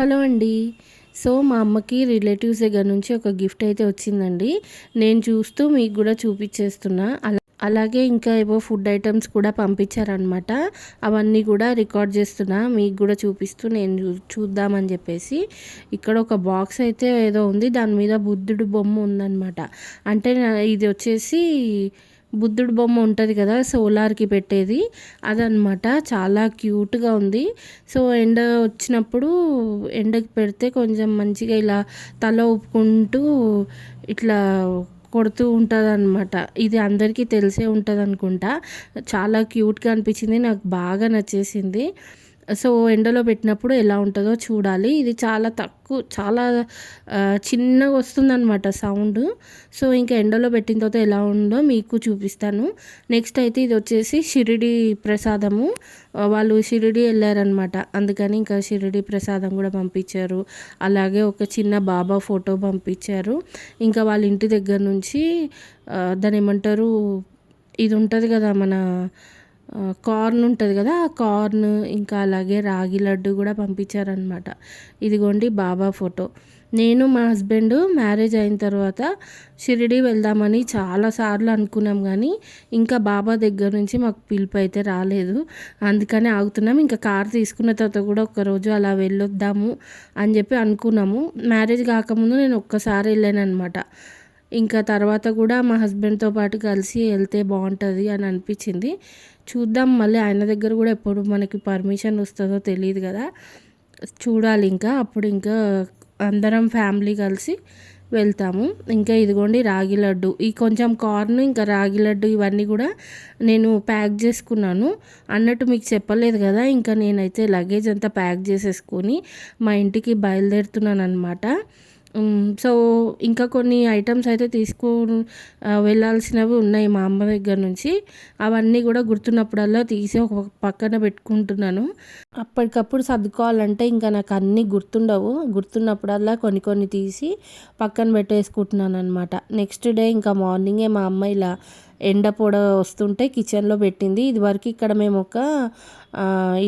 Hello అండి. So మా అమ్మకి రిలేటివ్స్ దగ్గర నుంచి ఒక గిఫ్ట్ అయితే వచ్చిందండి. నేను చూస్తూ మీకు కూడా చూపించేస్తున్నా. అలా అలాగే ఇంకా ఏవో ఫుడ్ ఐటమ్స్ కూడా పంపించారనమాట అవన్నీ కూడా రికార్డ్ చేస్తున్నా. మీకు కూడా చూపిస్తూ నేను చూ- చూద్దామని చెప్పేసి. ఇక్కడ ఒక బాక్స్ అయితే ఏదో ఉంది. దాని మీద బుద్ధుడు బొమ్మ ఉందన్నమాట. అంటే ఇది వచ్చేసి బుద్ధుడు బొమ్మ ఉంటుంది కదా సోలార్కి పెట్టేది. అదనమాట చాలా క్యూట్గా ఉంది. సో ఎండ వచ్చినప్పుడు ఎండకి పెడితే కొంచెం మంచిగా ఇలా తల ఊపుకుంటూ ఇట్లా కొడుతూ ఉంటుంది అనమాట ఇది అందరికీ తెలిసే ఉంటుంది అనుకుంటా చాలా క్యూట్గా అనిపించింది. నాకు బాగా నచ్చేసింది. సో ఎండలో పెట్టినప్పుడు ఎలా ఉంటుందో చూడాలి. ఇది చాలా తక్కువ చాలా చిన్నగా వస్తుందన్నమాట సౌండ్. సో ఇంకా ఎండలో పెట్టిన తర్వాత ఎలా ఉందో మీకు చూపిస్తాను. నెక్స్ట్ అయితే ఇది వచ్చేసి షిరిడి ప్రసాదము. వాళ్ళు షిరిడి వెళ్ళారనమాట అందుకని ఇంకా షిరిడి ప్రసాదం కూడా పంపించారు. అలాగే ఒక చిన్న బాబా ఫోటో పంపించారు. ఇంకా వాళ్ళ ఇంటి దగ్గర నుంచి దాని ఏమంటారు ఇది ఉంటుంది కదా మన కార్న్ ఉంటుంది కదా ఆ కార్న్ ఇంకా అలాగే రాగి లడ్డు కూడా పంపించారనమాట ఇదిగోండి బాబా ఫోటో. నేను మా హస్బెండ్ మ్యారేజ్ అయిన తర్వాత షిరిడి వెళ్దామని చాలాసార్లు అనుకున్నాం కానీ ఇంకా బాబా దగ్గర నుంచి మాకు పిలుపు అయితే రాలేదు. అందుకనే ఆగుతున్నాం. ఇంకా కార్ తీసుకున్న తర్వాత కూడా ఒకరోజు అలా వెళ్ళొద్దాము అని చెప్పి అనుకున్నాము. మ్యారేజ్ కాకముందు నేను ఒక్కసారి వెళ్ళాను అనమాట ఇంకా తర్వాత కూడా మా హస్బెండ్తో పాటు కలిసి వెళ్తే బాగుంటుంది అని అనిపించింది. చూద్దాం మళ్ళీ ఆయన దగ్గర కూడా ఎప్పుడు మనకి పర్మిషన్ వస్తుందో తెలియదు కదా. చూడాలి ఇంకా అప్పుడు ఇంకా అందరం ఫ్యామిలీ కలిసి వెళ్తాము. ఇంకా ఇదిగోండి రాగి లడ్డు. ఈ కొంచెం కార్న్ ఇంకా రాగి లడ్డు ఇవన్నీ కూడా నేను ప్యాక్ చేసుకున్నాను. అన్నట్టు మీకు చెప్పలేదు కదా ఇంకా నేనైతే లగేజ్ అంతా ప్యాక్ చేసేసుకొని మా ఇంటికి బయలుదేరుతున్నాను అనమాట సో ఇంకా కొన్ని ఐటమ్స్ అయితే తీసుకు వెళ్ళాల్సినవి ఉన్నాయి మా అమ్మ దగ్గర నుంచి. అవన్నీ కూడా గుర్తున్నప్పుడల్లా తీసి ఒక పక్కన పెట్టుకుంటున్నాను. అప్పటికప్పుడు సర్దుకోవాలంటే ఇంకా నాకు అన్నీ గుర్తుండవు. గుర్తున్నప్పుడల్లా కొన్ని కొన్ని తీసి పక్కన పెట్టేసుకుంటున్నాను అనమాట నెక్స్ట్ డే ఇంకా మార్నింగే మా అమ్మ ఇలా ఎండ పొడ వస్తుంటే కిచెన్లో పెట్టింది. ఇదివరకు ఇక్కడ మేము ఒక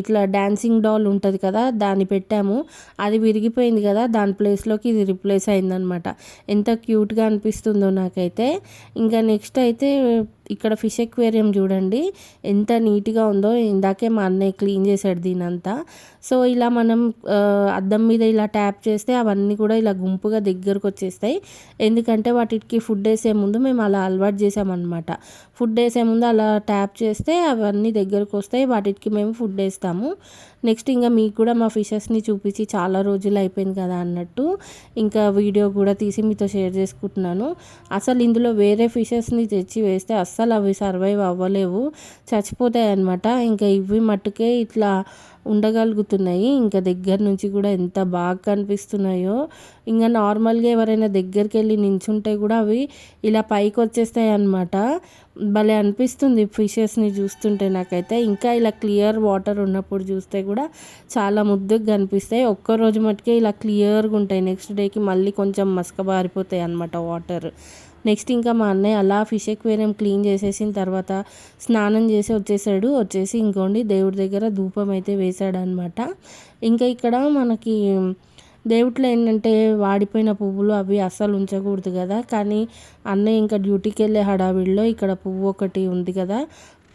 ఇట్లా డాన్సింగ్ డాల్ ఉంటుంది కదా దాన్ని పెట్టాము. అది విరిగిపోయింది కదా దాని ప్లేస్లోకి ఇది రిప్లేస్ అయిందనమాట ఎంత క్యూట్గా అనిపిస్తుందో నాకైతే. ఇంకా నెక్స్ట్ అయితే ఇక్కడ ఫిష్ ఎక్వేరియం చూడండి. ఎంత నీట్గా ఉందో. ఇందాకే మా అన్నయ్య క్లీన్ చేశాడు దీనంతా. అంతా సో ఇలా మనం అద్దం మీద ఇలా ట్యాప్ చేస్తే అవన్నీ కూడా ఇలా గుంపుగా దగ్గరకు వచ్చేస్తాయి. ఎందుకంటే వాటికి ఫుడ్ వేసే ముందు మేము అలా అలవాటు చేసామన్నమాట ఫుడ్ వేసే ముందు అలా ట్యాప్ చేస్తే అవన్నీ దగ్గరకు వస్తాయి. వాటికి మేము ఫుడ్ వేస్తాము. నెక్స్ట్ ఇంకా మీకు కూడా మా ఫిషెస్ని చూపించి చాలా రోజులు అయిపోయింది కదా అన్నట్టు ఇంకా వీడియో కూడా తీసి మీతో షేర్ చేసుకుంటున్నాను. అసలు ఇందులో వేరే ఫిషెస్ని తెచ్చి వేస్తే అస్సలు అవి సర్వైవ్ అవ్వలేవు. చచ్చిపోతాయి అన్నమాట. ఇంకా ఇవి మట్టుకే ఇట్లా ఉండగలుగుతున్నాయి. ఇంకా దగ్గర నుంచి కూడా ఎంత బాగా కనిపిస్తున్నాయో. ఇంకా నార్మల్గా ఎవరైనా దగ్గరికి వెళ్ళి నించుంటే కూడా అవి ఇలా పైకి వచ్చేస్తాయి అన్నమాట. భలే అనిపిస్తుంది ఫిషెస్ని చూస్తుంటే నాకైతే. ఇంకా ఇలా క్లియర్ వాటర్ ఉన్నప్పుడు చూస్తే కూడా చాలా ముద్దుగా కనిపిస్తాయి ఒక్క రోజు మటుకే ఇలా క్లియర్గా ఉంటాయి. నెక్స్ట్ డేకి మళ్ళీ కొంచెం మసకబారిపోతాయి అన్నమాట వాటర్. నెక్స్ట్ ఇంకా మా అన్నయ్య అలా ఫిష్ ఎక్వేరియం క్లీన్ చేసేసిన తర్వాత స్నానం చేసి వచ్చేసాడు. వచ్చేసి ఇంకోండి దేవుడి దగ్గర ధూపం అయితే వేశాడనమాట ఇంకా ఇక్కడ మనకి దేవుట్లో ఏంటంటే వాడిపోయిన పువ్వులు అవి అస్సలు ఉంచకూడదు కదా. కానీ అన్నయ్య ఇంకా డ్యూటీకి వెళ్ళే హడావిడిలో ఇక్కడ పువ్వు ఒకటి ఉంది కదా.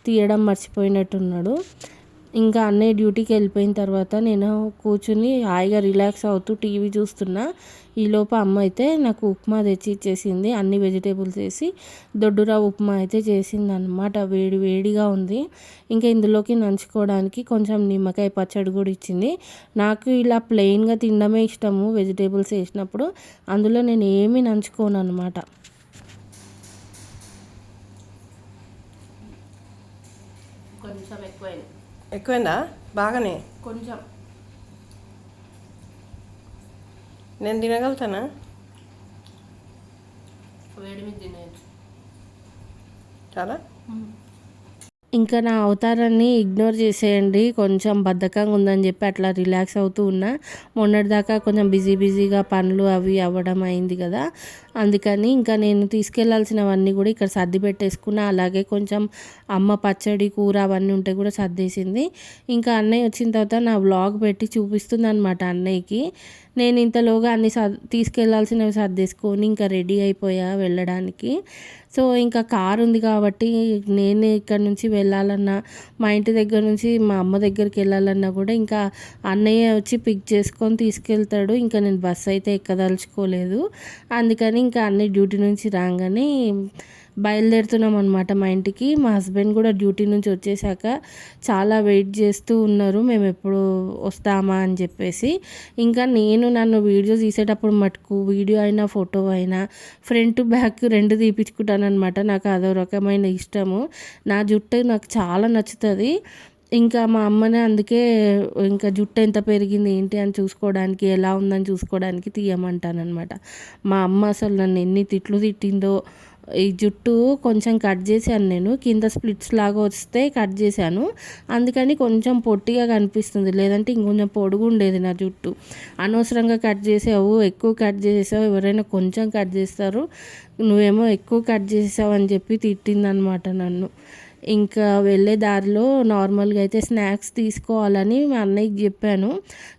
తీయడం మర్చిపోయినట్టున్నాడు. ఇంకా అన్నయ్య డ్యూటీకి వెళ్ళిపోయిన తర్వాత నేను కూర్చుని హాయిగా రిలాక్స్ అవుతూ టీవీ చూస్తున్నా. ఈలోపు అమ్మ అయితే నాకు ఉప్మా తెచ్చి ఇచ్చేసింది. అన్ని వెజిటేబుల్స్ వేసి దొడ్డురా ఉప్మా అయితే చేసింది అనమాట వేడి వేడిగా ఉంది. ఇంకా ఇందులోకి నంచుకోవడానికి కొంచెం నిమ్మకాయ పచ్చడి కూడా ఇచ్చింది. నాకు ఇలా ప్లెయిన్గా తినడమే ఇష్టము వెజిటేబుల్స్ వేసినప్పుడు. అందులో నేను ఏమీ నంచుకోను అనమాట కొంచెం ఎక్కువైంది. ఎక్కువైందా? బాగానే? కొంచెం. నేను తినగలుగుతానా? వేడి మీద తినేయచ్చు. చాలా? ఇంకా నా అవతారాన్ని ఇగ్నోర్ చేసేయండి. కొంచెం బద్ధకంగా ఉందని చెప్పి అట్లా రిలాక్స్ అవుతూ ఉన్నా. మొన్నటిదాకా కొంచెం బిజీ బిజీగా పనులు అవి అవ్వడం అయింది కదా. అందుకని ఇంకా నేను తీసుకెళ్ళాల్సినవన్నీ కూడా ఇక్కడ సర్ది పెట్టేసుకున్నా. అలాగే కొంచెం అమ్మ పచ్చడి కూర అవన్నీ ఉంటే కూడా సర్దేసింది. ఇంకా అన్నయ్య వచ్చిన తర్వాత నా వ్లాగ్ పెట్టి చూపిస్తుంది అనమాట అన్నయ్యకి. నేను ఇంతలోగా అన్ని సర్ తీసుకెళ్ళాల్సినవి సర్దేసుకొని ఇంకా రెడీ అయిపోయా వెళ్ళడానికి. సో ఇంకా కార్ ఉంది కాబట్టి నేను ఇక్కడ నుంచి వెళ్ళాలన్నా మా ఇంటి దగ్గర నుంచి మా అమ్మ దగ్గరికి వెళ్ళాలన్నా కూడా ఇంకా అన్నయ్య వచ్చి పిక్ చేసుకొని తీసుకెళ్తాడు. ఇంకా నేను బస్సు అయితే ఎక్కదలుచుకోలేదు. అందుకని ఇంకా అన్నయ్య డ్యూటీ నుంచి రాగానే బయలుదేరుతున్నాం అనమాట మా ఇంటికి. మా హస్బెండ్ కూడా డ్యూటీ నుంచి వచ్చేసాక చాలా వెయిట్ చేస్తూ ఉన్నారు మేము ఎప్పుడు వస్తామా అని చెప్పేసి. ఇంకా నేను నన్ను వీడియో తీసేటప్పుడు మటుకు వీడియో అయినా ఫోటో అయినా ఫ్రంట్ బ్యాక్ రెండు తీపించుకుంటానమాట నాకు అదో రకమైన ఇష్టము. నా జుట్టు నాకు చాలా నచ్చుతుంది. ఇంకా మా అమ్మనే అందుకే ఇంకా జుట్టు ఎంత పెరిగింది ఏంటి అని చూసుకోవడానికి ఎలా ఉందని చూసుకోవడానికి తీయమంటానమాట మా అమ్మ అసలు నన్ను ఎన్ని తిట్లు తిట్టిందో ఈ జుట్టు కొంచెం కట్ చేశాను నేను. కింద స్ప్లిట్స్ లాగా వస్తే కట్ చేశాను. అందుకని కొంచెం పొట్టిగా కనిపిస్తుంది. లేదంటే ఇంకొంచెం పొడుగు ఉండేది నా జుట్టు. అనవసరంగా కట్ చేసావు ఎక్కువ కట్ చేసావు ఎవరైనా కొంచెం కట్ చేస్తారు. నువ్వేమో ఎక్కువ కట్ చేసావు అని చెప్పి తిట్టిందనమాట నన్ను. ఇంకా వెళ్ళే దారిలో నార్మల్గా అయితే స్నాక్స్ తీసుకోవాలని మా అన్నయ్యకి చెప్పాను.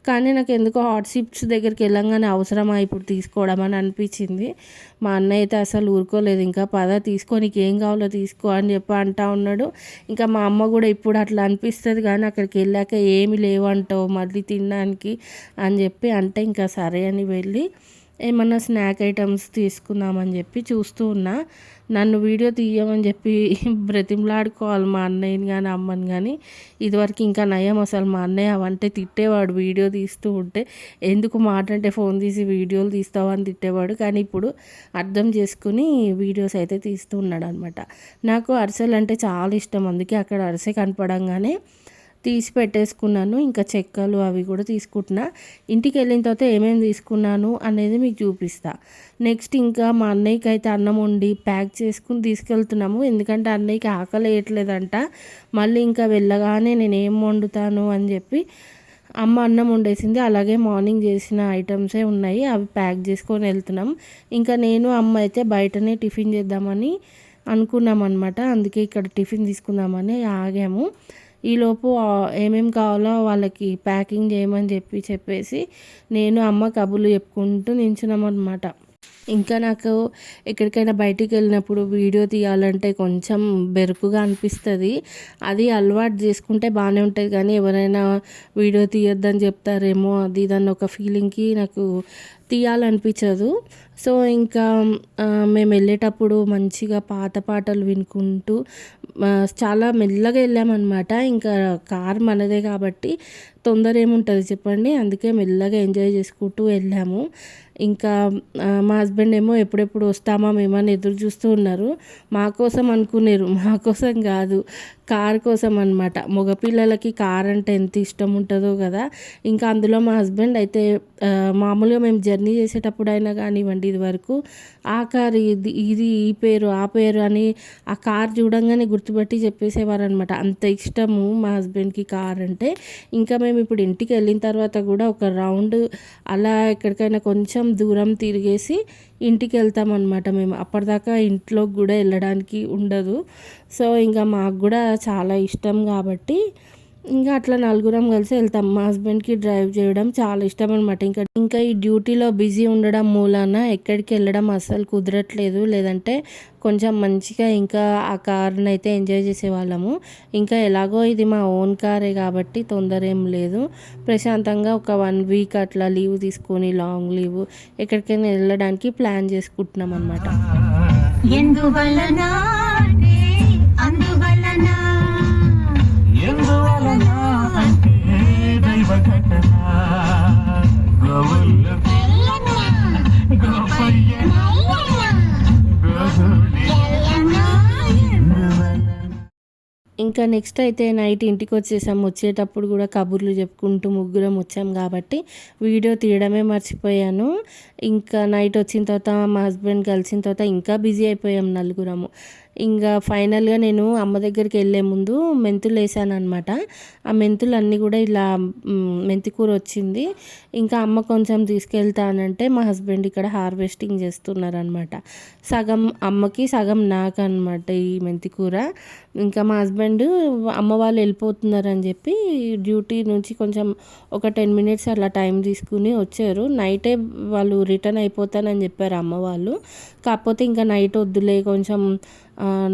కానీ నాకు ఎందుకో హాట్ సిప్స్ దగ్గరికి వెళ్ళంగానే అవసరమా ఇప్పుడు తీసుకోవడం అని అనిపించింది. మా అన్నయ్య అయితే అసలు ఊరుకోలేదు. ఇంకా పద తీసుకో నీకు ఏం కావాలో తీసుకో అని చెప్పి అంటా ఉన్నాడు. ఇంకా మా అమ్మ కూడా ఇప్పుడు అట్లా అనిపిస్తుంది కానీ అక్కడికి వెళ్ళాక ఏమి లేవంటావు మళ్ళీ తినడానికి అని చెప్పి అంటే ఇంకా సరే అని వెళ్ళి ఏమన్నా స్నాక్ ఐటమ్స్ తీసుకుందామని చెప్పి చూస్తూ ఉన్నా. నన్ను వీడియో తీయమని చెప్పి బ్రతిమలాడుకోవాలి మా అన్నయ్యని కానీ అమ్మని కానీ ఇదివరకు ఇంకా నయం అసలు మా అన్నయ్య అవంటే తిట్టేవాడు వీడియో తీస్తూ ఉంటే. ఎందుకు మాటంటే ఫోన్ తీసి వీడియోలు తీస్తావు అని తిట్టేవాడు. కానీ ఇప్పుడు అర్థం చేసుకుని వీడియోస్ అయితే తీస్తూ ఉన్నాడు అనమాట నాకు అరిసెలు అంటే చాలా ఇష్టం. అందుకే అక్కడ అరిసె కనపడంగానే తీసి పెట్టేసుకున్నాను ఇంకా చెక్కలు అవి కూడా తీసుకుంటున్నా. ఇంటికి వెళ్ళిన తర్వాత ఏమేమి తీసుకున్నాను అనేది మీకు చూపిస్తా. నెక్స్ట్ ఇంకా మా అన్నయ్యకి అయితే అన్నం వండి ప్యాక్ చేసుకుని తీసుకెళ్తున్నాము. ఎందుకంటే అన్నయ్యకి ఆకలి వేయట్లేదంట. మళ్ళీ ఇంకా వెళ్ళగానే నేను ఏం వండుతాను అని చెప్పి అమ్మ అన్నం వండేసింది. అలాగే మార్నింగ్ చేసిన ఐటమ్సే ఉన్నాయి. అవి ప్యాక్ చేసుకొని వెళ్తున్నాం. ఇంకా నేను అమ్మ అయితే బయటనే టిఫిన్ చేద్దామని అనుకున్నాం అనమాట అందుకే ఇక్కడ టిఫిన్ తీసుకుందామని ఆగాము. ఈలోపు ఏమేమి కావాలో వాళ్ళకి ప్యాకింగ్ చేయమని చెప్పి చెప్పేసి నేను అమ్మ కబుర్లు చెప్పుకుంటూ నించున్నామన్నమాట. ఇంకా నాకు ఎక్కడికైనా బయటికి వెళ్ళినప్పుడు వీడియో తీయాలంటే కొంచెం బెరుకుగా అనిపిస్తుంది. అది అలవాటు చేసుకుంటే బాగానే ఉంటుంది కానీ ఎవరైనా వీడియో తీయొద్దని చెప్తారేమో అది దాన్ని ఒక ఫీలింగ్కి నాకు తీయాలనిపించదు. సో ఇంకా మేము వెళ్ళేటప్పుడు మంచిగా పాత పాటలు వినుకుంటూ చాలా మెల్లగా వెళ్ళామన్నమాట. ఇంకా కార్ మనదే కాబట్టి తొందర ఏముంటుంది చెప్పండి. అందుకే మెల్లగా ఎంజాయ్ చేసుకుంటూ వెళ్ళాము. ఇంకా మా హస్బెండ్ ఏమో ఎప్పుడెప్పుడు వస్తామా మేమని ఎదురు చూస్తూ ఉన్నారు. మా కోసం అనుకునేరు. మా కోసం కాదు. కార్ కోసం అనమాట మగపిల్లలకి కార్ అంటే ఎంత ఇష్టం ఉంటుందో కదా. ఇంకా అందులో మా హస్బెండ్ అయితే మామూలుగా మేము జర్నీ చేసేటప్పుడు అయినా కానివ్వండి ఇది వరకు ఆ కార్ ఇది ఇది ఈ పేరు ఆ పేరు అని ఆ కార్ చూడంగానే గుర్తుపెట్టి చెప్పేసేవారు అనమాట అంత ఇష్టము మా హస్బెండ్కి కార్ అంటే. ఇంకా మేము ఇప్పుడు ఇంటికి వెళ్ళిన తర్వాత కూడా ఒక రౌండ్ అలా ఎక్కడికైనా కొంచెం దూరం తిరిగేసి ఇంటికి వెళ్తామన్నమాట మేము. అప్పటిదాకా ఇంట్లోకి కూడా వెళ్ళడానికి ఉండదు. సో ఇంకా మాకు కూడా చాలా ఇష్టం కాబట్టి ఇంకా అట్లా నలుగురం కలిసి వెళ్తాం. మా హస్బెండ్కి డ్రైవ్ చేయడం చాలా ఇష్టం అనమాట ఇంకా ఇంకా ఈ డ్యూటీలో బిజీ ఉండడం మూలాన ఎక్కడికి వెళ్ళడం అస్సలు కుదరట్లేదు. లేదంటే కొంచెం మంచిగా ఇంకా ఆ కార్ని అయితే ఎంజాయ్ చేసేవాళ్ళము. ఇంకా ఎలాగో ఇది మా ఓన్ కారే కాబట్టి తొందర ఏం లేదు. ప్రశాంతంగా ఒక వన్ వీక్ అట్లా లీవ్ తీసుకొని లాంగ్ లీవ్ ఎక్కడికైనా వెళ్ళడానికి ప్లాన్ చేసుకుంటున్నాం అనమాట ఎందువలనా ఇంకా నెక్స్ట్ అయితే నైట్ ఇంటికి వచ్చేసాం. వచ్చేటప్పుడు కూడా కబుర్లు చెప్పుకుంటూ ముగ్గురం వచ్చాం కాబట్టి వీడియో తీయడమే మర్చిపోయాను. ఇంకా నైట్ వచ్చిన తర్వాత మా హస్బెండ్ కలిసిన తర్వాత ఇంకా బిజీ అయిపోయాం నలుగురము. ఇంకా ఫైనల్గా నేను అమ్మ దగ్గరికి వెళ్ళే ముందు మెంతులు వేసాను అనమాట ఆ మెంతులు అన్నీ కూడా ఇలా మెంతికూర వచ్చింది. ఇంకా అమ్మ కొంచెం తీసుకెళ్తానంటే మా హస్బెండ్ ఇక్కడ హార్వెస్టింగ్ చేస్తున్నారనమాట సగం అమ్మకి సగం నాకు అనమాట ఈ మెంతికూర ఇంకా మా హస్బెండ్ అమ్మ వాళ్ళు వెళ్ళిపోతున్నారని చెప్పి డ్యూటీ నుంచి కొంచెం ఒక టెన్ మినిట్స్ అలా టైం తీసుకుని వచ్చారు. నైటే వాళ్ళు రిటర్న్ అయిపోతానని చెప్పారు అమ్మ వాళ్ళు. కాకపోతే ఇంకా నైట్ వద్దులే కొంచెం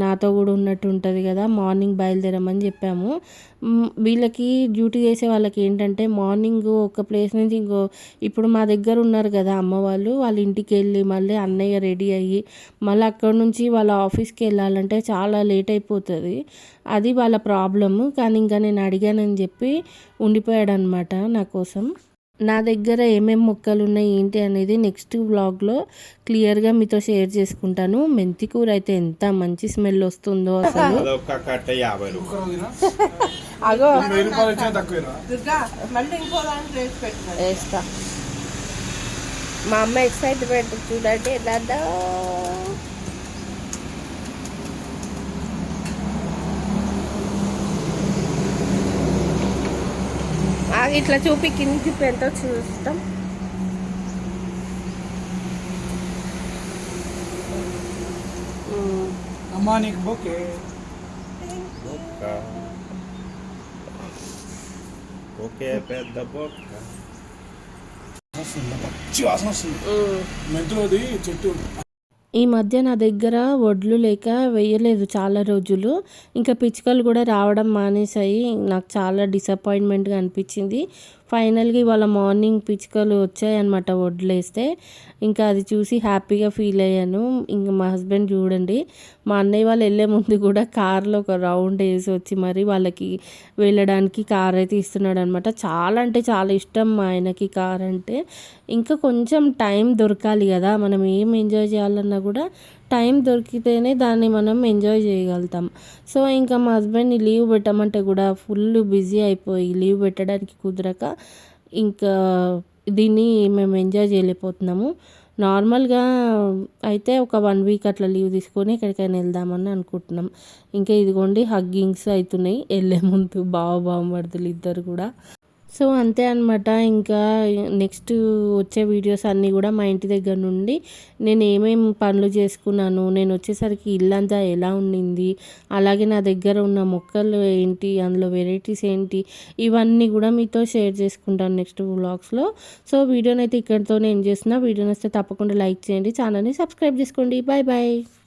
నాతో కూడా ఉన్నట్టు ఉంటుంది కదా మార్నింగ్ బయలుదేరమని చెప్పాము. వీళ్ళకి డ్యూటీ చేసే వాళ్ళకి ఏంటంటే మార్నింగ్ ఒక ప్లేస్ నుంచి ఇంకో ఇప్పుడు మా దగ్గర ఉన్నారు కదా అమ్మ వాళ్ళు వాళ్ళ ఇంటికి వెళ్ళి మళ్ళీ అన్నయ్య రెడీ అయ్యి మళ్ళీ అక్కడ నుంచి వాళ్ళ ఆఫీస్కి వెళ్ళాలంటే చాలా లేట్ అయిపోతుంది. అది వాళ్ళ ప్రాబ్లము కానీ ఇంకా నేను అడిగానని చెప్పి ఉండిపోయాడు అనమాట నా కోసం. నా దగ్గర ఏమేం మొక్కలు ఉన్నాయి ఏంటి అనేది నెక్స్ట్ వ్లాగ్లో క్లియర్గా మీతో షేర్ చేసుకుంటాను. మెంతి కూర అయితే ఎంత మంచి స్మెల్ వస్తుందో అసలు. అగో. వేస్తా. మా అమ్మ ఎక్సైట్మెంట్ చూడండి ఎలా ఇట్లా చూపి కింది చూపి ఎంతో చూస్తాం. అమ్మా నీకు బొకే. బొక్క. ఓకే పెద్ద బొక్క. వాసన వస్తుంది మెంతులోది చెట్టు. ఈ మధ్య నా దగ్గర వడ్లు లేక వేయలేదు చాలా రోజులు. ఇంకా పిచ్చుకలు కూడా రావడం మానేశాయి. నాకు చాలా డిసప్పాయింట్మెంట్గా అనిపించింది. ఫైనల్గా ఇవాళ మార్నింగ్ పిచ్చుకలు వచ్చాయన్నమాట వడ్లు వేస్తే ఇంకా అది చూసి హ్యాపీగా ఫీల్ అయ్యాను. ఇంకా మా హస్బెండ్ చూడండి మా అన్నయ్య వాళ్ళు వెళ్ళే ముందు కూడా కార్లో ఒక రౌండ్ వేసి వచ్చి మరి వాళ్ళకి వెళ్ళడానికి కార్ అయితే ఇస్తున్నాడు అనమాట చాలా అంటే చాలా ఇష్టం మా ఆయనకి కార్ అంటే. ఇంకా కొంచెం టైం దొరకాలి కదా మనం ఏం ఎంజాయ్ చేయాలన్నా కూడా టైం దొరికితేనే దాన్ని మనం ఎంజాయ్ చేయగలుగుతాం. సో ఇంకా మా హస్బెండ్ని లీవ్ పెట్టమంటే కూడా ఫుల్ బిజీ అయిపోయి లీవ్ పెట్టడానికి కుదరక ఇంకా దీన్ని మేము ఎంజాయ్ చేయలేకపోతున్నాము. నార్మల్గా అయితే ఒక వన్ వీక్ అట్లా లీవ్ తీసుకొని ఎక్కడికైనా వెళ్దామని అనుకుంటున్నాం. ఇంకా ఇదిగోండి హగ్గింగ్స్ అవుతున్నాయి. వెళ్ళే ముందు బావ బావమరుదులు ఇద్దరు కూడా. సో అంతే అనమాట ఇంకా నెక్స్ట్ వచ్చే వీడియోస్ అన్నీ కూడా మా ఇంటి దగ్గర నుండి నేను ఏమేమి పనులు చేసుకున్నాను నేను వచ్చేసరికి ఇల్లంతా ఎలా ఉండింది అలాగే నా దగ్గర ఉన్న మొక్కలు ఏంటి అందులో వెరైటీస్ ఏంటి ఇవన్నీ కూడా మీతో షేర్ చేసుకుంటాను నెక్స్ట్ వ్లాగ్స్లో. సో వీడియోని అయితే ఇక్కడితోనే ఏం చేస్తున్నా. వీడియో నచ్చితే తప్పకుండా లైక్ చేయండి ఛానల్ని సబ్స్క్రైబ్ చేసుకోండి. Bye bye.